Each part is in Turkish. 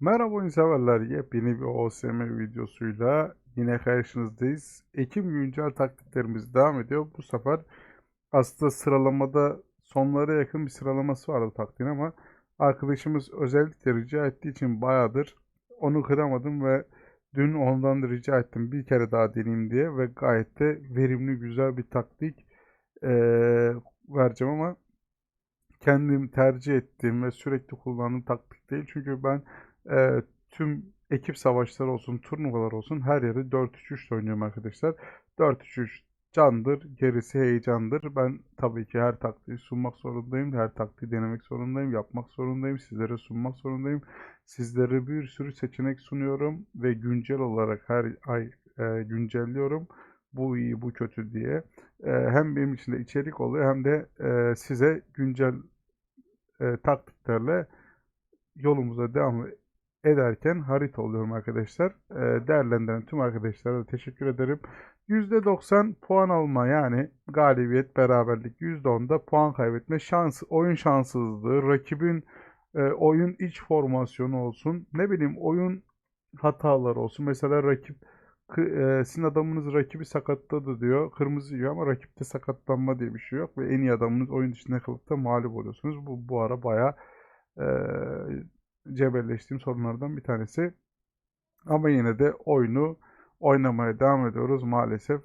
Merhaba oyun severler. Yepyeni bir OSM videosuyla yine karşınızdayız. Ekim güncel taktiklerimiz devam ediyor. Bu sefer aslında sıralamada sonlara yakın bir sıralaması vardı taktiğin ama arkadaşımız özellikle rica ettiği için bayağıdır onu kıramadım ve dün ondan da rica ettim bir kere daha deneyeyim diye ve gayet de verimli güzel bir taktik eee, vereceğim ama kendim tercih ettiğim ve sürekli kullandığım taktik değil. Çünkü ben e, tüm ekip savaşları olsun, turnuvalar olsun her yeri 4-3-3 oynuyorum arkadaşlar. 4-3-3 candır, gerisi heyecandır. Ben tabii ki her taktiği sunmak zorundayım. Her taktiği denemek zorundayım, yapmak zorundayım. Sizlere sunmak zorundayım. Sizlere bir sürü seçenek sunuyorum ve güncel olarak her ay e, güncelliyorum. Bu iyi, bu kötü diye. E, hem benim için de içerik oluyor hem de e, size güncel e, taktiklerle yolumuza devam ederken harita oluyorum arkadaşlar. E, değerlendiren tüm arkadaşlara da teşekkür ederim. %90 puan alma yani galibiyet, beraberlik. %10'da puan kaybetme şans, oyun şanssızlığı, rakibin e, oyun iç formasyonu olsun. Ne bileyim oyun hataları olsun. Mesela rakip e, sizin adamınız rakibi sakatladı diyor. Kırmızı yiyor ama rakipte sakatlanma diye bir şey yok. Ve en iyi adamınız oyun dışında kalıp da mağlup oluyorsunuz. Bu, bu ara bayağı e, cebelleştiğim sorunlardan bir tanesi. Ama yine de oyunu oynamaya devam ediyoruz maalesef.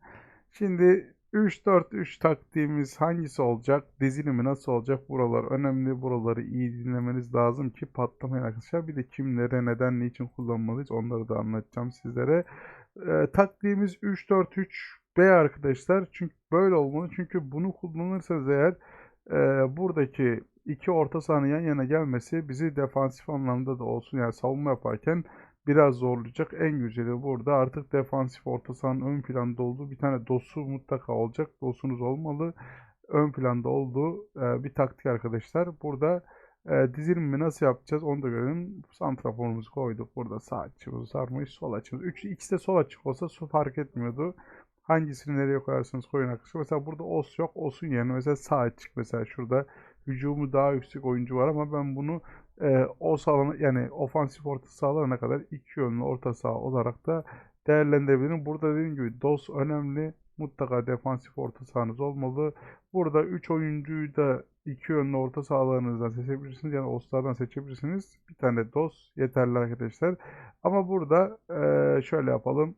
Şimdi 3-4-3 taktiğimiz hangisi olacak? Dizilimi nasıl olacak? Buralar önemli. Buraları iyi dinlemeniz lazım ki patlamayın arkadaşlar. Bir de kimlere, neden, niçin kullanmalıyız onları da anlatacağım sizlere. Ee, taktiğimiz 3-4-3 B arkadaşlar. Çünkü böyle olmalı. Çünkü bunu kullanırsanız eğer e, buradaki iki orta sahanın yan yana gelmesi bizi defansif anlamda da olsun yani savunma yaparken biraz zorlayacak. En güzeli burada artık defansif orta sahanın ön planda olduğu bir tane dosu mutlaka olacak. Dosunuz olmalı. Ön planda olduğu e, bir taktik arkadaşlar. Burada e, dizilimi nasıl yapacağız onu da görelim. Santraforumuzu koyduk. Burada sağ açımızı sarmayı sol açımız. Üç, ikisi de sol açık olsa su fark etmiyordu. Hangisini nereye koyarsanız koyun arkadaşlar. Mesela burada os yok. Os'un yerine mesela sağ açık mesela şurada hücumu daha yüksek oyuncu var ama ben bunu e, o sağlana yani ofansif orta sahalarına kadar iki yönlü orta saha olarak da değerlendirebilirim. Burada dediğim gibi DOS önemli. Mutlaka defansif orta sahanız olmalı. Burada 3 oyuncuyu da iki yönlü orta sahalarınızdan seçebilirsiniz. Yani OS'lardan seçebilirsiniz. Bir tane DOS yeterli arkadaşlar. Ama burada e, şöyle yapalım.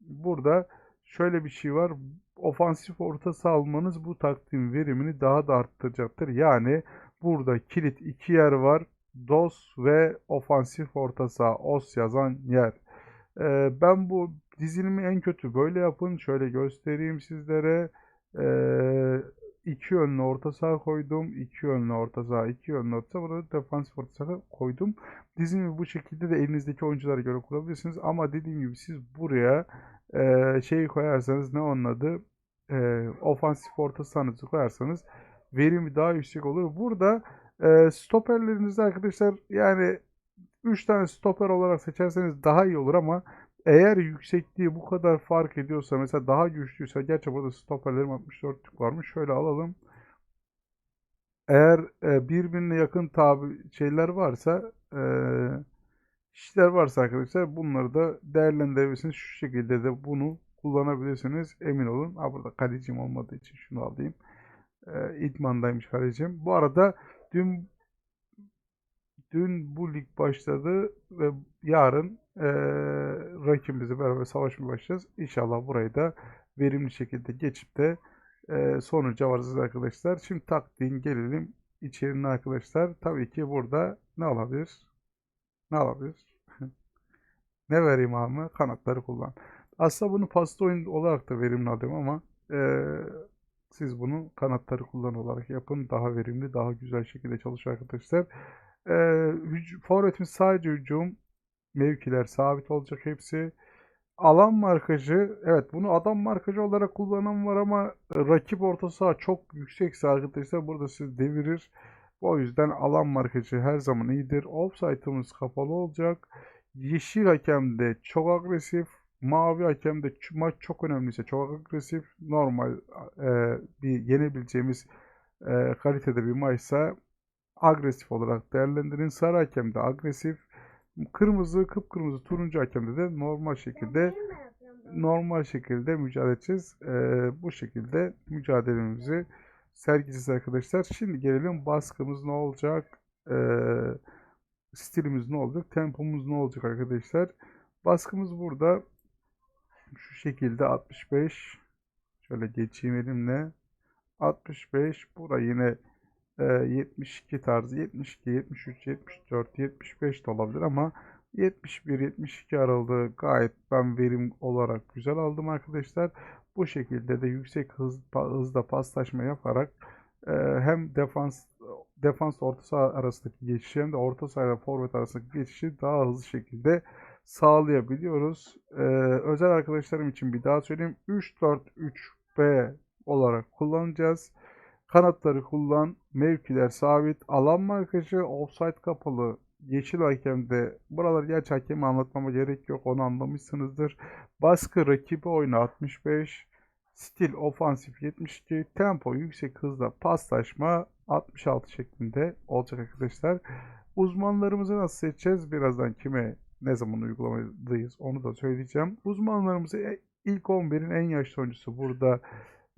Burada şöyle bir şey var. Ofansif orta saha almanız bu taktiğin verimini daha da arttıracaktır. Yani burada kilit iki yer var. DOS ve ofansif orta saha OS yazan yer. Ee, ben bu dizilimi en kötü böyle yapın. Şöyle göstereyim sizlere. Ee, iki yönlü orta saha koydum. iki yönlü orta saha, iki yönlü orta saha. Burada defansif orta saha koydum. Dizilimi bu şekilde de elinizdeki oyunculara göre kurabilirsiniz. Ama dediğim gibi siz buraya e, şeyi koyarsanız ne onun adı? E, ofansif orta sahanızı koyarsanız verimi daha yüksek olur. Burada e, stoperlerinizde arkadaşlar yani 3 tane stoper olarak seçerseniz daha iyi olur ama eğer yüksekliği bu kadar fark ediyorsa mesela daha güçlüyse gerçi burada stoperlerim 64'lük varmış. Şöyle alalım. Eğer e, birbirine yakın tabi şeyler varsa e, kişiler varsa arkadaşlar bunları da değerlendirebilirsiniz. Şu şekilde de bunu kullanabilirsiniz. Emin olun. Ha burada kalecim olmadığı için şunu alayım. E, İdman'daymış kalecim. Bu arada dün dün bu lig başladı ve yarın e, rakibimizle beraber savaşmaya başlayacağız. İnşallah burayı da verimli şekilde geçip de e, sonuca varacağız arkadaşlar. Şimdi taktiğin gelelim içeriğine arkadaşlar. Tabii ki burada ne olabilir? Ne olabilir? ne vereyim abi? Kanatları kullan. Aslında bunu pasta oyun olarak da verimli alıyorum ama e, siz bunu kanatları kullan olarak yapın. Daha verimli, daha güzel şekilde çalışıyor arkadaşlar. E, forvetimiz sadece hücum. Mevkiler sabit olacak hepsi. Alan markajı, evet bunu adam markajı olarak kullanan var ama rakip orta saha çok yüksekse arkadaşlar burada siz devirir. O yüzden alan markajı her zaman iyidir. Offside'ımız kapalı olacak. Yeşil hakem de çok agresif. Mavi hakem de maç çok önemliyse çok agresif. Normal e, bir yenebileceğimiz e, kalitede bir maçsa agresif olarak değerlendirin. Sarı hakem de agresif. Kırmızı, kıpkırmızı, turuncu hakemde de normal şekilde normal şekilde mücadele edeceğiz. Ee, bu şekilde mücadelemizi sergileyeceğiz arkadaşlar. Şimdi gelelim baskımız ne olacak? Ee, stilimiz ne olacak? Tempomuz ne olacak arkadaşlar? Baskımız burada şu şekilde 65 şöyle geçeyim elimle. 65 bura yine e, 72 tarzı 72 73 74 75 de olabilir ama 71-72 aralığı gayet ben verim olarak güzel aldım arkadaşlar. Bu şekilde de yüksek hız, hızda paslaşma yaparak e, hem defans defans orta saha arasındaki geçişi hem de orta saha ile forvet arasındaki geçişi daha hızlı şekilde sağlayabiliyoruz. E, özel arkadaşlarım için bir daha söyleyeyim. 3-4-3-B olarak kullanacağız. Kanatları kullan, mevkiler sabit, alan markajı, offside kapalı, yeşil hakemde buraları gerçi hakemi anlatmama gerek yok onu anlamışsınızdır. Baskı rakibi oyunu 65, stil ofansif 72, tempo yüksek hızla paslaşma 66 şeklinde olacak arkadaşlar. Uzmanlarımızı nasıl seçeceğiz? Birazdan kime ne zaman uygulamadayız onu da söyleyeceğim. Uzmanlarımızı e, ilk 11'in en yaşlı oyuncusu burada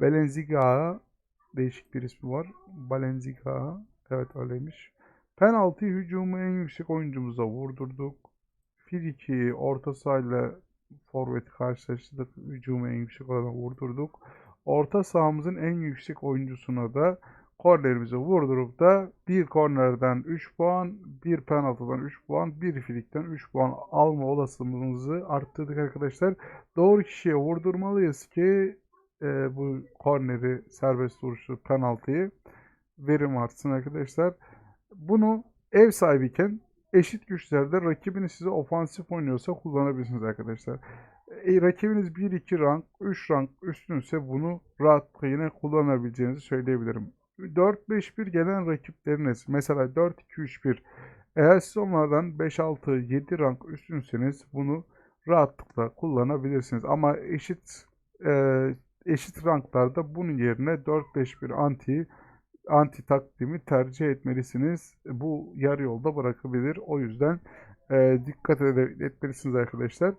Belenziga değişik bir ismi var. Balenziga evet öyleymiş. Penaltı hücumu en yüksek oyuncumuza vurdurduk. Friki orta sahayla forvet karşılaştırdık. Hücumu en yüksek olana vurdurduk. Orta sahamızın en yüksek oyuncusuna da kornerimizi vurdurup da bir kornerden 3 puan, bir penaltıdan 3 puan, bir frikten 3 puan alma olasılığımızı arttırdık arkadaşlar. Doğru kişiye vurdurmalıyız ki e, bu korneri, serbest vuruşu, penaltıyı verim artsın arkadaşlar. Bunu ev sahibiyken eşit güçlerde rakibiniz size ofansif oynuyorsa kullanabilirsiniz arkadaşlar. E, rakibiniz 1-2 rank, 3 rank üstünse bunu rahatlıkla yine kullanabileceğinizi söyleyebilirim. 4-5-1 gelen rakipleriniz mesela 4-2-3-1 eğer siz onlardan 5-6-7 rank üstünseniz bunu rahatlıkla kullanabilirsiniz. Ama eşit e, eşit ranklarda bunun yerine 4-5-1 anti anti takdimi tercih etmelisiniz. Bu yarı yolda bırakabilir. O yüzden e, dikkat etmelisiniz arkadaşlar.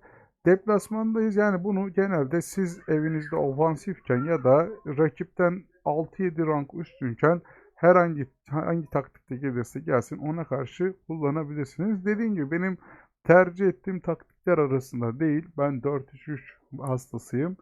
Deplasmandayız. Yani bunu genelde siz evinizde ofansifken ya da rakipten 6-7 rank üstünken herhangi hangi taktikte gelirse gelsin ona karşı kullanabilirsiniz. Dediğim gibi benim tercih ettiğim taktikler arasında değil. Ben 4-3-3 hastasıyım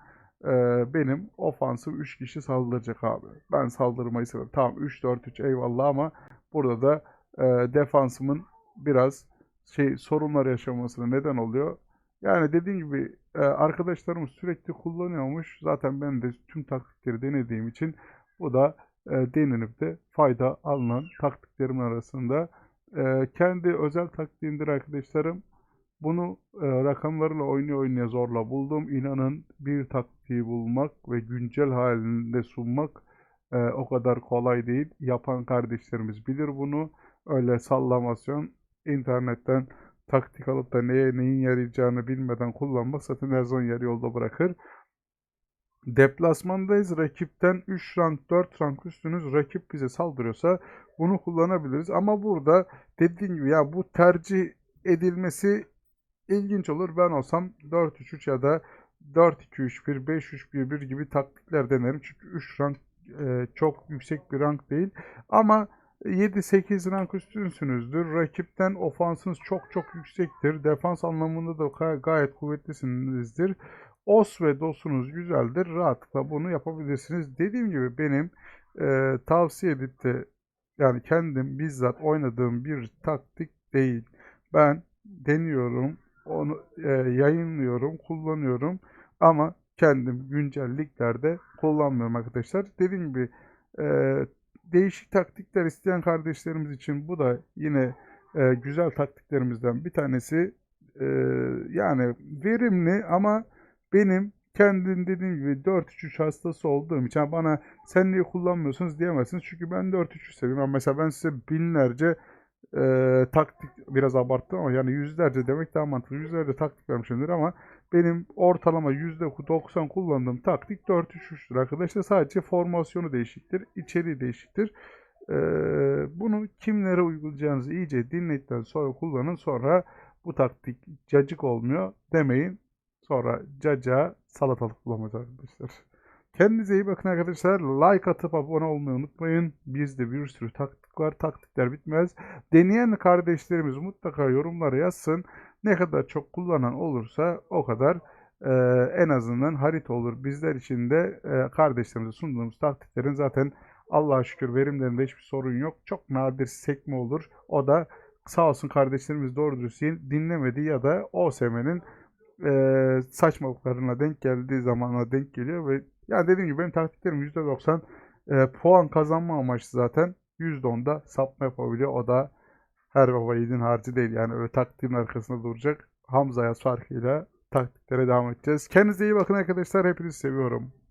benim ofansif 3 kişi saldıracak abi. Ben saldırmayı severim. Tamam 3-4-3 eyvallah ama burada da e, defansımın biraz şey sorunlar yaşamasına neden oluyor. Yani dediğim gibi e, arkadaşlarımız sürekli kullanıyormuş. Zaten ben de tüm taktikleri denediğim için bu da e, denenip de fayda alınan taktiklerimin arasında. E, kendi özel taktiğimdir arkadaşlarım. Bunu e, rakamlarla oynaya oynaya zorla buldum. İnanın bir taktiği bulmak ve güncel halinde sunmak e, o kadar kolay değil. Yapan kardeşlerimiz bilir bunu. Öyle sallamasyon internetten taktik alıp da neye neyin yarayacağını bilmeden kullanmak zaten her zaman yarı yolda bırakır. Deplasmandayız. Rakipten 3 rank 4 rank üstünüz. Rakip bize saldırıyorsa bunu kullanabiliriz. Ama burada dediğim gibi ya bu tercih edilmesi ilginç olur. Ben olsam 4-3-3 ya da 4-2-3-1, 5-3-1-1 gibi taktikler denerim. Çünkü 3 rank e, çok yüksek bir rank değil. Ama 7-8 rank üstünsünüzdür. Rakipten ofansınız çok çok yüksektir. Defans anlamında da gayet kuvvetlisinizdir. Os ve dosunuz güzeldir. Rahatlıkla bunu yapabilirsiniz. Dediğim gibi benim e, tavsiye edip de yani kendim bizzat oynadığım bir taktik değil. Ben deniyorum, onu e, yayınlıyorum, kullanıyorum ama kendim güncelliklerde kullanmıyorum arkadaşlar. Dediğim gibi e, değişik taktikler isteyen kardeşlerimiz için bu da yine e, güzel taktiklerimizden bir tanesi. E, yani verimli ama benim kendim dediğim gibi 4-3-3 hastası olduğum için bana sen niye kullanmıyorsunuz diyemezsiniz. Çünkü ben 4-3-3 seviyorum. Mesela ben size binlerce e, taktik biraz abarttım ama yani yüzlerce demek daha mantıklı. Yüzlerce taktik vermişimdir ama benim ortalama %90 kullandığım taktik 4-3-3'tür arkadaşlar. Sadece formasyonu değişiktir, içeriği değişiktir. E, bunu kimlere uygulayacağınızı iyice dinledikten sonra kullanın. Sonra bu taktik cacık olmuyor demeyin. Sonra caca salatalık bulamaz arkadaşlar. Kendinize iyi bakın arkadaşlar. Like atıp abone olmayı unutmayın. Bizde bir sürü taktik var. Taktikler bitmez. Deneyen kardeşlerimiz mutlaka yorumlara yazsın. Ne kadar çok kullanan olursa o kadar e, en azından harita olur. Bizler için de e, kardeşlerimize sunduğumuz taktiklerin zaten Allah'a şükür verimlerinde hiçbir sorun yok. Çok nadir sekme olur. O da sağ olsun kardeşlerimiz doğru dürüst dinlemedi ya da OSM'nin e, saçmalıklarına denk geldiği zamana denk geliyor ve yani dediğim gibi benim taktiklerim %90 e, puan kazanma amaçlı zaten %10'da sapma yapabiliyor. O da her baba yiğidin harcı değil. Yani öyle taktiğin arkasında duracak. Hamza Yaz farkıyla taktiklere devam edeceğiz. Kendinize iyi bakın arkadaşlar. Hepinizi seviyorum.